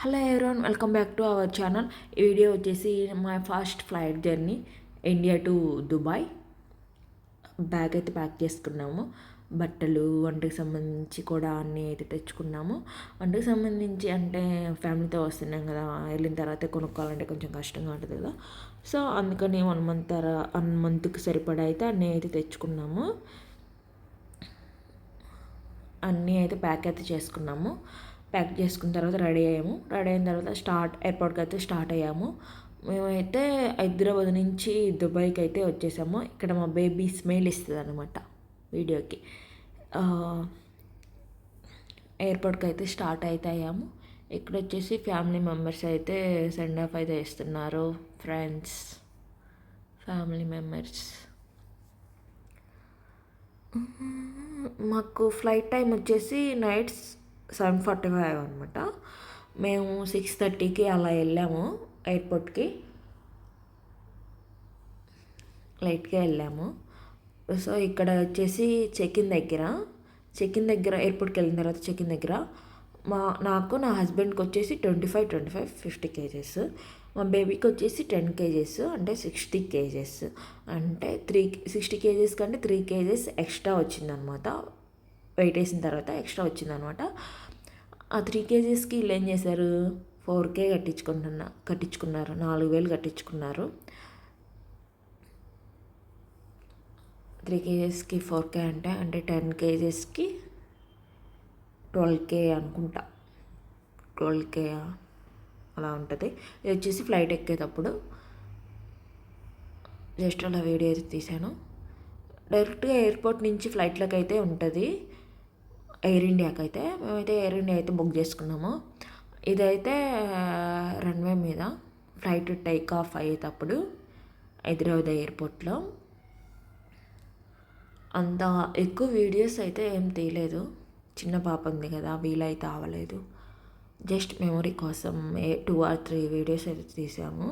Hello everyone welcome back to our channel ఈ video వచ్చేసి my first flight journey India to Dubai bag అయితే pack చేసుకున్నాము. బట్టలు వంటకి సంబంధించి కూడా అన్నీ అయితే తెచ్చుకున్నాము. వంటకి సంబంధించి అంటే ఫ్యామిలీతో వస్తున్నాం కదా వెళ్ళిన తర్వాత కొనుక్కోవాలంటే కొంచెం కష్టంగా ఉంటుంది కదా. సో అందుకని వన్ మంత్ తర వన్ మంత్కి సరిపడా అయితే అన్నీ అయితే తెచ్చుకున్నాము. అన్నీ అయితే ప్యాక్ అయితే చేసుకున్నాము. ప్యాక్ చేసుకున్న తర్వాత రెడీ అయ్యాము. రెడీ అయిన తర్వాత స్టార్ట్ ఎయిర్పోర్ట్కి అయితే స్టార్ట్ అయ్యాము. మేమైతే హైదరాబాద్ నుంచి దుబాయ్కి అయితే వచ్చేసాము. ఇక్కడ మా బేబీ స్మెయిల్ ఇస్తుంది అనమాట వీడియోకి. ఎయిర్పోర్ట్కి అయితే స్టార్ట్ అయితే అయ్యాము. ఇక్కడ వచ్చేసి ఫ్యామిలీ మెంబర్స్ అయితే సెండ్ ఆఫ్ అయితే ఇస్తున్నారు ఫ్రెండ్స్ ఫ్యామిలీ మెంబర్స్. మాకు ఫ్లైట్ టైం వచ్చేసి నైట్స్ సెవెన్ ఫార్టీ ఫైవ్ అనమాట మేము సిక్స్ థర్టీకి అలా వెళ్ళాము ఎయిర్పోర్ట్కి. లైట్గా వెళ్ళాము. సో ఇక్కడ వచ్చేసి చెక్ ఇన్ దగ్గర చెక్ ఇన్ దగ్గర ఎయిర్పోర్ట్కి వెళ్ళిన తర్వాత చెకిన్ దగ్గర మా నాకు నా హస్బెండ్కి వచ్చేసి twenty five twenty five fifty kgs. మా బేబీకి వచ్చేసి టెన్ కేజెస్ అంటే సిక్స్టీ కేజెస్. అంటే త్రీ సిక్స్టీ కేజెస్ కంటే త్రీ కేజెస్ ఎక్స్ట్రా వచ్చిందనమాట వెయిట్ వేసిన తర్వాత ఎక్స్ట్రా వచ్చిందనమాట. ఆ త్రీ కేజీస్కి వీళ్ళు ఏం చేశారు? ఫోర్ కే కట్టించుకుంటున్నా కట్టించుకున్నారు. నాలుగు వేలు కట్టించుకున్నారు. త్రీ కేజెస్కి ఫోర్ కే అంటే అంటే టెన్ కేజెస్కి ట్వెల్వ్ కే అనుకుంటా. ట్వెల్వ్ కే అలా ఉంటుంది. ఇది వచ్చేసి ఫ్లైట్ ఎక్కేటప్పుడు. జస్ట్ అలా వీడియో అయితే తీశాను. డైరెక్ట్గా ఎయిర్పోర్ట్ నుంచి ఫ్లైట్లోకి అయితే ఉంటుంది. ఎయిర్ ఇండియాకి అయితే మేమైతే ఎయిర్ ఇండియా అయితే బుక్ చేసుకున్నాము. ఇదైతే రన్వే మీద ఫ్లైట్ టేక్ ఆఫ్ అయ్యేటప్పుడు హైదరాబాద్ ఎయిర్పోర్ట్లో అంత ఎక్కువ వీడియోస్ అయితే ఏం తీయలేదు. చిన్న పాప ఉంది కదా వీలైతే అవ్వలేదు జస్ట్ మెమొరీ కోసం a two or three videos అయితే తీసాము.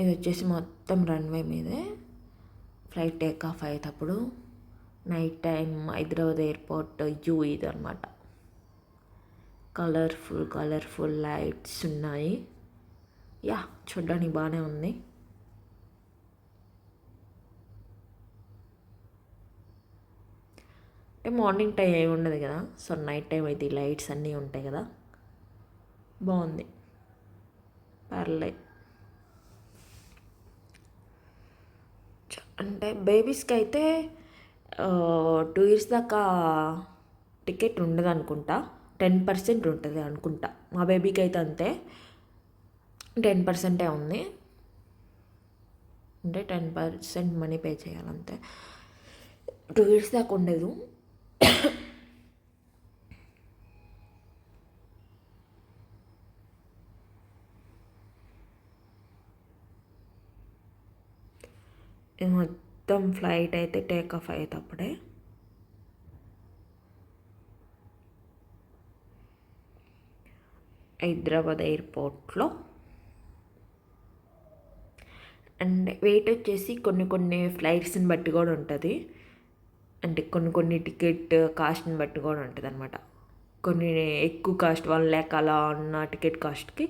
ఇది వచ్చేసి మొత్తం రన్వే మీదే ఫ్లైట్ టేక్ ఆఫ్ అయ్యేటప్పుడు. నైట్ టైం హైదరాబాద్ ఎయిర్పోర్ట్ యూ ఇది కలర్ఫుల్ కలర్ఫుల్ లైట్స్ ఉన్నాయి. యా చూడడానికి బాగానే ఉంది. అంటే మార్నింగ్ టైం ఏమి ఉండదు కదా సో నైట్ టైం అయితే లైట్స్ అన్నీ ఉంటాయి కదా. బాగుంది. పర్లే. అంటే బేబీస్కి అయితే టూ ఇయర్స్ దాకా టికెట్ ఉండదు అనుకుంటా టెన్ పర్సెంట్ ఉంటుంది అనుకుంటా. మా బేబీకి అయితే అంతే. టెన్ పర్సెంటే ఉంది. అంటే టెన్ పర్సెంట్ మనీ పే చేయాలంతే. టూ ఇయర్స్ దాకా ఉండదు. మొత్తం ఫ్లైట్ అయితే టేక్ ఆఫ్ అయ్యేటప్పుడే. హైదరాబాద్ ఎయిర్పోర్ట్లో. అండ్ వెయిట్ వచ్చేసి కొన్ని కొన్ని ఫ్లైట్స్ని బట్టి కూడా ఉంటుంది. అంటే కొన్ని కొన్ని టికెట్ కాస్ట్ని బట్టి కూడా ఉంటుంది అనమాట కొన్ని ఎక్కువ కాస్ట్ వన్ ల్యాక్ అలా ఉన్న టికెట్ కాస్ట్కి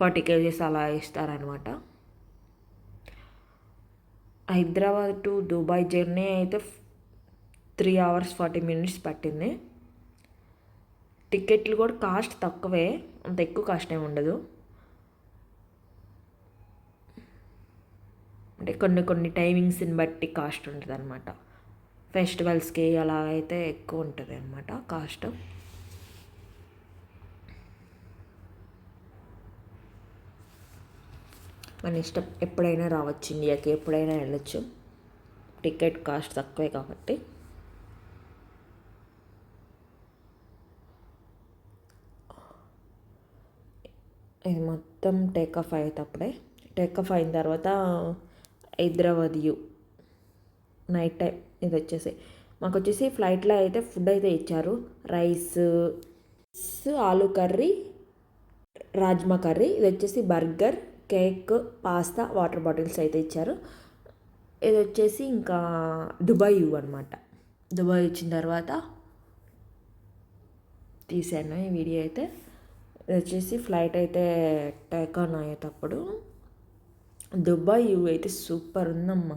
ఫార్టీ కేజీస్ అలా ఇస్తారనమాట హైదరాబాద్ టు దుబాయ్ జర్నీ అయితే త్రీ అవర్స్ ఫార్టీ మినిట్స్ పట్టింది. టికెట్లు కూడా కాస్ట్ తక్కువే అంత ఎక్కువ కాస్ట్ ఏమి ఉండదు. అంటే కొన్ని కొన్ని టైమింగ్స్ని బట్టి కాస్ట్ ఉంటుంది అనమాట ఫెస్టివల్స్కి అలా అయితే ఎక్కువ ఉంటుంది అనమాట కాస్ట్. మన ఇష్టం ఎప్పుడైనా రావచ్చు ఇండియాకి ఎప్పుడైనా వెళ్ళచ్చు. టికెట్ కాస్ట్ తక్కువే కాబట్టి. ఇది మొత్తం టేక్ ఆఫ్ అయ్యేటప్పుడే. టేక్ ఆఫ్ అయిన తర్వాత హైదరాబాద్ యూ. నైట్ టైం ఇది వచ్చేసి మాకు వచ్చేసి ఫ్లైట్లో అయితే ఫుడ్ అయితే ఇచ్చారు. రైస్ ఆలు కర్రీ రాజ్మా కర్రీ ఇది వచ్చేసి burger cake pasta water bottles అయితే ఇచ్చారు. ఇది వచ్చేసి ఇంకా దుబాయ్ యూ అనమాట దుబాయ్ వచ్చిన తర్వాత తీసాను ఈ వీడియో అయితే. ఇది వచ్చేసి ఫ్లైట్ అయితే టేక్ ఆన్ అయ్యేటప్పుడు. దుబాయ్ వ్యూ అయితే సూపర్ ఉందమ్మా.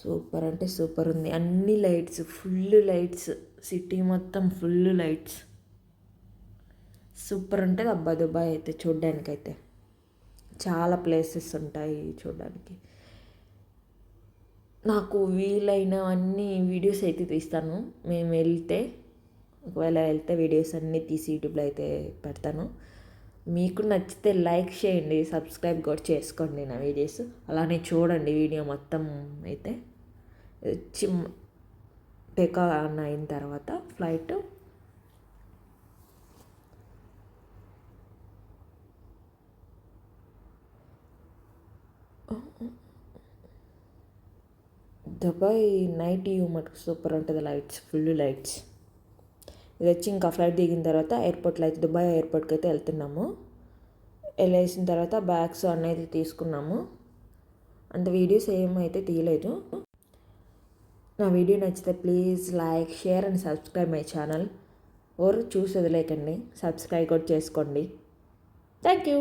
సూపర్ అంటే సూపర్ ఉంది. అన్ని లైట్స్ ఫుల్ లైట్స్ సిటీ మొత్తం ఫుల్ లైట్స్. సూపర్ ఉంటుంది. అబ్బా దుబాయ్ అయితే చూడ్డానికైతే. చాలా ప్లేసెస్ ఉంటాయి చూడడానికి. నాకు వీలైన అన్ని వీడియోస్ అయితే తీస్తాను. మేము వెళ్తే ఒకవేళ వెళ్తే వీడియోస్ అన్నీ తీసి యూట్యూబ్లో అయితే పెడతాను. మీకు నచ్చితే లైక్ చేయండి సబ్స్క్రైబ్ కూడా చేసుకోండి నా వీడియోస్ అలానే చూడండి వీడియో మొత్తం అయితే. చిమ్ టేక్ ఆన్ అయిన తర్వాత ఫ్లైట్ దుబాయ్ నైట్ వ్యూ మటుకు సూపర్ ఉంటుంది లైట్స్ ఫుల్ లైట్స్. ఇది వచ్చి ఇంకా ఫ్లైట్ దిగిన తర్వాత ఎయిర్పోర్ట్లో అయితే దుబాయ్ ఎయిర్పోర్ట్కి అయితే వెళ్తున్నాము. వెళ్ళేసిన తర్వాత బ్యాగ్స్ అనేది తీసుకున్నాము. అంత వీడియోస్ ఏమైతే తీయలేదు. నా వీడియో నచ్చితే please like share and subscribe my channel. Or చూసి వదిలేకండి సబ్స్క్రైబ్ కూడా చేసుకోండి. Thank you.